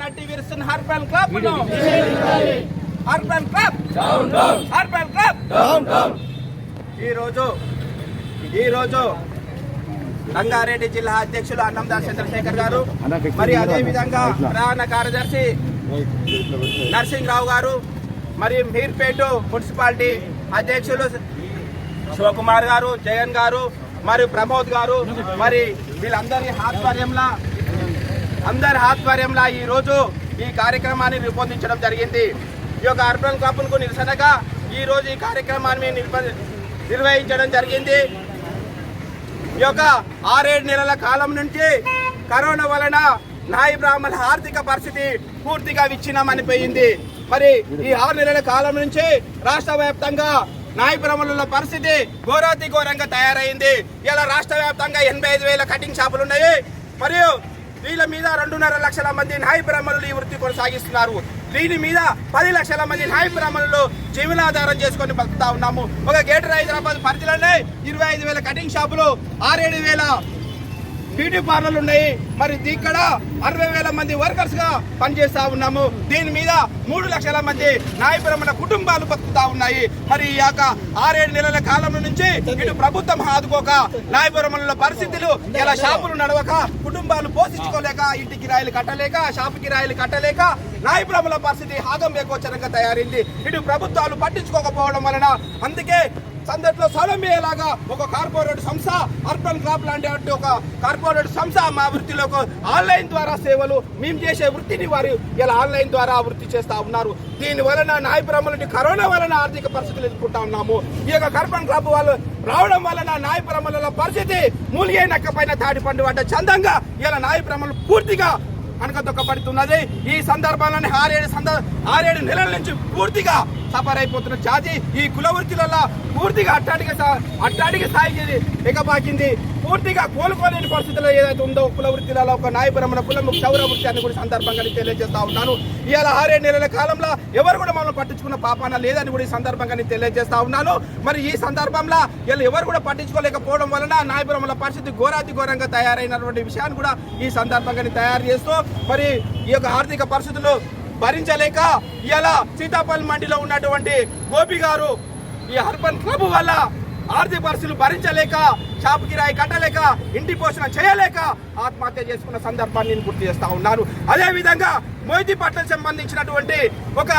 నటి విరుస్తున్న herbal club herbal club. Herbal club. ఈ రోజు ఈ రోజు రంగారెడ్డి జిల్లా అధ్యక్షులు అన్నందాస్ చంద్రశేఖర్ గారు మరి అదే విధంగా ప్రధాన కార్యదర్శి నరసింహరావు గారు మరి మీర్పేట మున్సిపాలిటీ అధ్యక్షులు శివకుమార్ గారు జగన్ గారు మరి ప్రమోద్ గారు మరి వీళ్ళందరి ఆధ్వర్యంలో అందరి ఆధ్వర్యంలో ఈ రోజు ఈ కార్యక్రమాన్ని రూపొందించడం జరిగింది. ఈ యొక్క అర్బన్ క్లబ్కు నిరసనగా ఈ రోజు ఈ కార్యక్రమాన్ని నిర్వ- నిర్వహించడం జరిగింది. ఈ యొక్క ఆరేడు నెలల కాలం నుంచి కరోనా వలన నాయి బ్రాహ్మణ ఆర్థిక పరిస్థితి పూర్తిగా విచ్ఛిన్నమనిపోయింది మరి ఈ ఆరు నెలల కాలం నుంచి రాష్ట్ర వ్యాప్తంగా నాయి బ్రాహ్మణుల పరిస్థితి ఘోరాతి ఘోరంగా తయారైంది. ఇలా రాష్ట్ర వ్యాప్తంగా ఎనభై ఐదు వేల కటింగ్ షాపులు ఉన్నాయి మరియు వీళ్ళ మీద రెండున్నర లక్షల మంది న్యాయ బ్రాహ్మణులు ఈ వృత్తి కొనసాగిస్తున్నారు. దీని మీద పది లక్షల మంది నాయి బ్రాహ్మణులు జీవనాధారం చేసుకొని బతుకుతా ఉన్నాము. ఒక గేటర్ హైదరాబాద్ పరిధిలోనే ఇరవై ఐదు వేల కటింగ్ షాపులు ఆరేడు వేల బ్యూటీ పార్లర్లు ఉన్నాయి. మరి ఇక్కడ అరవై వేల మంది వర్కర్స్గా పనిచేస్తా ఉన్నాము. దీని మీద మూడు లక్షల మంది నాయపురమైన కుటుంబాలు బతుకుతా ఉన్నాయి. మరి ఈ యొక్క ఆరేడు నెలల కాలం నుంచి ఇటు ప్రభుత్వం ఆదుకోక నాయపురముల పరిస్థితులు ఇలా షాపులు నడవక కుటుంబాలు పోషించుకోలేక ఇంటి కిరాయిలు కట్టలేక షాపు కిరాయిలు కట్టలేక నాయపురముల పరిస్థితి హాగం వేకోచరంగా తయారైంది. ఇటు ప్రభుత్వాలు పట్టించుకోకపోవడం వలన అందుకే సందట్లో సౌలభ్యలాగా ఒక కార్పొరేట్ సంస్థ అర్బన్ క్రాప్ లాంటి ఒక కార్పొరేట్ సంస్థ మా వృత్తిలో ఆన్లైన్ ద్వారా సేవలు మేము చేసే వృత్తిని వారు ఇలా ఆన్లైన్ ద్వారా వృత్తి చేస్తా ఉన్నారు. దీని వలన నాయపురముల కరోనా వలన ఆర్థిక పరిస్థితులు ఎదుర్కొంటా ఉన్నాము. ఈ యొక్క కార్బన్ క్రాప్ వాళ్ళు రావడం వలన నాయపురముల పరిస్థితి మూలిగే నక్క పైన తాడి పండు చందంగా ఇలా నాయపురములు పూర్తిగా అనకతొక్కబడుతున్నది ఈ సందర్భంలోనే ఆరేడు సంద ఆరేడు నెలల నుంచి పూర్తిగా సఫర్ అయిపోతున్న జాతి ఈ కుల వృత్తులలో పూర్తిగా అట్టాడిక స్థా- అట్టాడిక స్థాయికి ఎగబాకింది. పూర్తిగా కోలుకోలేని పరిస్థితుల్లో ఏదైతే ఉందో కుల వృత్తిలలో ఒక నాయపురమణ కులం క్షౌర వృత్తి అని కూడా సందర్భంగా తెలియజేస్తా ఉన్నాను. ఇవాళ ఆరే నెలల కాలంలో ఎవరు కూడా మమ్మల్ని పట్టించుకున్న పాపాన లేదని కూడా ఈ సందర్భంగా నేను తెలియజేస్తా ఉన్నాను. మరి ఈ సందర్భంలో వీళ్ళు ఎవరు కూడా పట్టించుకోలేకపోవడం వలన నాయపురముల పరిస్థితి ఘోరాతి ఘోరంగా తయారైనటువంటి విషయాన్ని కూడా ఈ సందర్భంగా తయారు చేస్తూ మరి ఈ యొక్క ఆర్థిక పరిస్థితులు భరించలేక ఇలా సీతాపల్లి మండిలో ఉన్నటువంటి గోపి గారు ఈ అర్బన్ క్లబ్ వల్ల ఆర్థిక పరిస్థితులు భరించలేక షాప్ కిరాయి కట్టలేక ఇంటి పోషణ చేయలేక ఆత్మహత్య చేసుకున్న సందర్భాన్ని నేను గుర్తు చేస్తా ఉన్నాను. అదేవిధంగా విధంగా పట్ల సంబంధించినటువంటి ఒక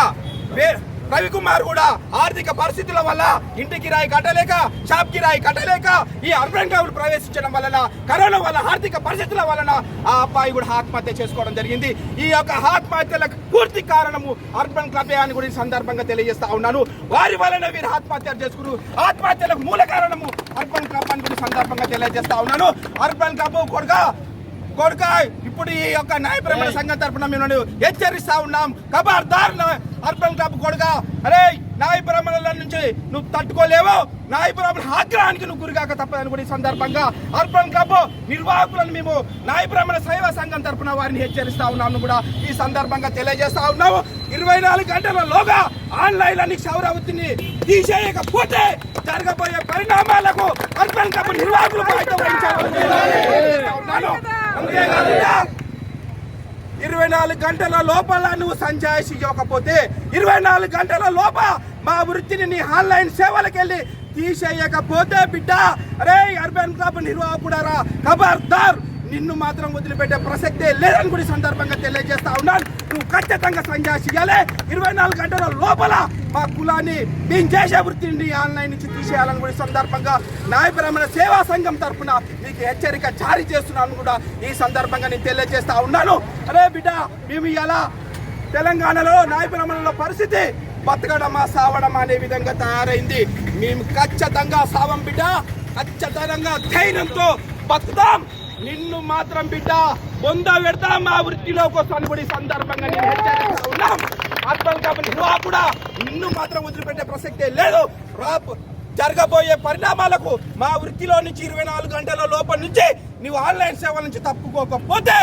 వే- రవికుమార్ కూడా ఆర్థిక పరిస్థితుల వల్ల ఇంటి కిరాయి కట్టలేక షాప్ కిరాయి కట్టలేక ఈ అర్బన్ గ్రౌండ్ ప్రవేశించడం వలన కరోనా వల్ల ఆర్థిక పరిస్థితుల వలన ఆ అబ్బాయి కూడా ఆత్మహత్య చేసుకోవడం జరిగింది. ఈ యొక్క ఆత్మహత్యలకు పూర్తి కారణము అర్బన్ క్లబే అని కూడా సందర్భంగా తెలియజేస్తా ఉన్నాను. వారి వలన వీరు ఆత్మహత్య చేసుకున్నారు ఆత్మహత్యలకు మూల కారణము అర్బన్ క్లబ్ అని కూడా సందర్భంగా తెలియజేస్తా ఉన్నాను. అర్బన్ క్లబ్ కూడా కొడుక ఇప్పుడు ఈ యొక్క న్యాయపరమైన సంఘం తరపున మేము హెచ్చరిస్తా ఉన్నాం ఖబర్దార్ అర్బన్ క్లబ్ కొడుక అరే న్యాయపరమైన నుంచి నువ్వు తట్టుకోలేవు న్యాయపరమైన ఆగ్రహానికి నువ్వు గురిగాక తప్పదని కూడా ఈ సందర్భంగా అర్బన్ క్లబ్ నిర్వాహకులను మేము న్యాయపరమైన సేవా సంఘం తరపున వారిని హెచ్చరిస్తా ఉన్నాము కూడా ఈ సందర్భంగా తెలియజేస్తా ఉన్నాము ఇరవై నాలుగు గంటలలోగా ఆన్లైన్ అని క్షౌరవృత్తిని తీసేయకపోతే జరగబోయే పరిణామాలకు అర్బన్ క్లబ్ నిర్వాహకులు ఇరవై నాలుగు గంటల లోపల నువ్వు సంజాయిషి ఇవ్వకపోతే ఇరవై నాలుగు గంటల లోప మా వృత్తిని నీ ఆన్లైన్ సేవలకు వెళ్ళి తీసేయకపోతే బిడ్డ. అరే అర్బన్ క్లబ్ నిర్వాహకుడారా ఖబర్దార్ నిన్ను మాత్రం వదిలిపెట్టే ప్రసక్తే లేదని కూడా సందర్భంగా తెలియజేస్తా ఉన్నాను. నువ్వు ఖచ్చితంగా సంజాయిషి చేయాలే ఇరవై నాలుగు గంటల లోపల మా కులాన్ని మేము చేసే వృత్తిని ఆన్లైన్ నుంచి తీసేయాలని కూడా సందర్భంగా న్యాయపరమైన సేవా సంఘం తరపున మీకు హెచ్చరిక జారీ చేస్తున్నాను కూడా ఈ సందర్భంగా నేను తెలియజేస్తా ఉన్నాను. అరే బిడ్డ మేము ఇలా తెలంగాణలో న్యాయపరమైన పరిస్థితి బతకడమా సావడమా అనే విధంగా తయారైంది. మేము ఖచ్చితంగా సావం బిడ్డ. ఖచ్చితంగా ధైర్యంతో బతుకుతాం. నిన్ను మాత్రం బిడ్డ బొంద పెడతాం మా వృత్తిలోకి వస్తాను కూడా ఈ సందర్భంగా నేను హెచ్చరిస్తా ఉన్నాం. అర్థం కాబట్టి కూడా నిన్ను మాత్రం వదిలిపెట్టే ప్రసక్తే లేదు. రాపు జరగబోయే పరిణామాలకు మా వృత్తిలో నుంచి ఇరవై నాలుగు గంటల లోపల నుంచి నువ్వు ఆన్లైన్ సేవల నుంచి తప్పుకోకపోతే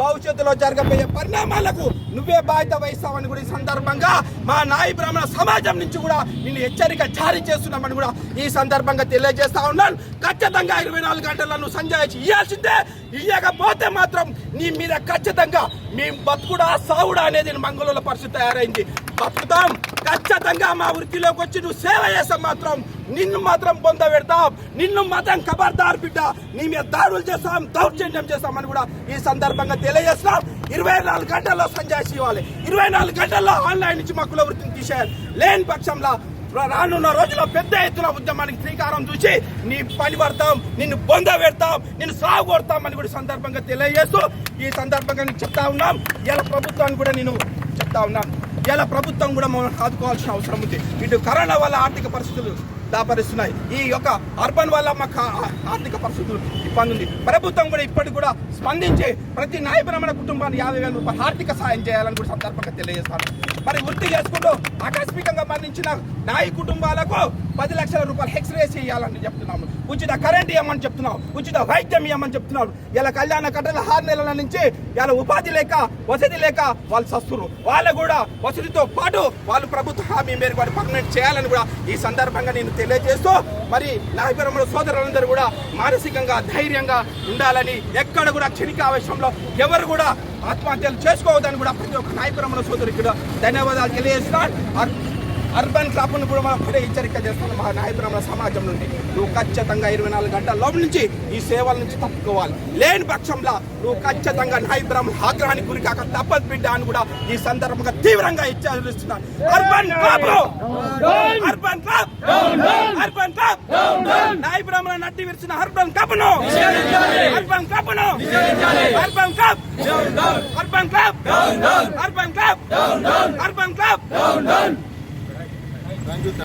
భవిష్యత్తులో జరగబోయే పరిణామాలకు నువ్వే బాధ్యత వహిస్తావని కూడా ఈ సందర్భంగా మా నాయ బ్రాహ్మణ సమాజం నుంచి కూడా నిన్ను హెచ్చరిక జారీ చేస్తున్నామని కూడా ఈ సందర్భంగా తెలియజేస్తా ఉన్నాను. ఖచ్చితంగా ఇరవై నాలుగు గంటలను సంజాయించి ఇవ్వాల్సిందే ఇయ్యకపోతే మాత్రం నీ మీద ఖచ్చితంగా మీ బతుకుడా సావుడా అనేది మంగళూరు పరిస్థితి తయారైంది. బతుకుతాం. ఖచ్చితంగా మా వృత్తిలోకి వచ్చి నువ్వు సేవ చేస్తాం మాత్రం నిన్ను మాత్రం పొంద పెడతాం. నిన్ను మాత్రం కబర్దార్ బిడ్డ. నీ మీద దాడులు చేస్తాం దౌర్జన్యం చేస్తామని కూడా ఈ సందర్భంగా తెలియజేస్తాం ఇరవై నాలుగు గంటల్లో సంజాయిషి ఇవ్వాలి ఇరవై నాలుగు గంటల్లో ఆన్లైన్ నుంచి మా కుల వృత్తిని తీసేయాలి. లేని పక్షంలో రానున్న రోజుల్లో పెద్ద ఎత్తున ఉద్యమానికి శ్రీకారం చూసి నీ పని పడతాం నిన్ను బొంద పెడతాం నిన్ను సాగు కొడతాం అని కూడా సందర్భంగా తెలియజేస్తూ ఈ సందర్భంగా నేను చెప్తా ఉన్నాం. ఇలా ప్రభుత్వాన్ని కూడా నేను చెప్తా ఉన్నాం. ఇలా ప్రభుత్వం కూడా మనం ఆదుకోవాల్సిన అవసరం ఉంది. ఇటు కరోనా వల్ల ఆర్థిక పరిస్థితులు దాపరిస్తున్నాయి. ఈ యొక్క అర్బన్ వల్ల మాకు ఆర్థిక పరిస్థితులు ఇబ్బంది ఉంది. ప్రభుత్వం కూడా ఇప్పటికి కూడా స్పందించి ప్రతి న్యాయ బ్రాహ్మణ కుటుంబాన్ని యాభై వేల రూపాయలు ఆర్థిక సాయం చేయాలని కూడా సందర్భంగా తెలియజేస్తాను. మరి వృత్తి చేసుకుంటూ ఆకస్మికంగా మరణించిన నాయ కుటుంబాలకు పది లక్షల రూపాయలు ఎక్స్రే చేయాలని చెప్తున్నాము. ఉచిత కరెంట్ ఇవ్వమని చెప్తున్నాం ఉచిత వైద్యం ఇవ్వమని చెప్తున్నాం ఇలా కళ్యాణ కట్టల ఆరు నెలల నుంచి ఇలా ఉపాధి లేక వసతి లేక వాళ్ళు సస్తున్నారు వాళ్ళు కూడా వసతితో పాటు వాళ్ళు ప్రభుత్వ హామీ మేరకు వారు పర్మనెంట్ చేయాలని కూడా ఈ సందర్భంగా నేను తెలియజేస్తూ మరి నాయకురముల సోదరులందరూ కూడా మానసికంగా ధైర్యంగా ఉండాలని ఎక్కడ కూడా క్షణిక ఆవేశంలో ఎవరు కూడా ఆత్మహత్యలు చేసుకోవద్దని కూడా ప్రతి ఒక్క నాయకురముల సోదరికి కూడా ధన్యవాదాలు తెలియజేస్తున్నాను. అర్బన్ క్రాప్ను కూడా మనం ఒకటే హెచ్చరిక చేస్తున్నాం మా నాయకురముల సమాజం నుండి. నువ్వు ఖచ్చితంగా ఇరవై నాలుగు గంటల లోపల నుంచి ఈ సేవల నుంచి తప్పుకోవాలి. లేని పక్షంలో నువ్వు ఖచ్చితంగా నాయకురం ఆగ్రహానికి గురి కాక తప్పదు బిడ్డ అని కూడా ఈ సందర్భంగా తీవ్రంగా హెచ్చరిస్తున్నాను urban crop! Urban crop! Urban crop! నాయ నట్టి విరిచిన అర్బన్ కప్పును urban కప్పును urban cup urban clap urban clap urban crop!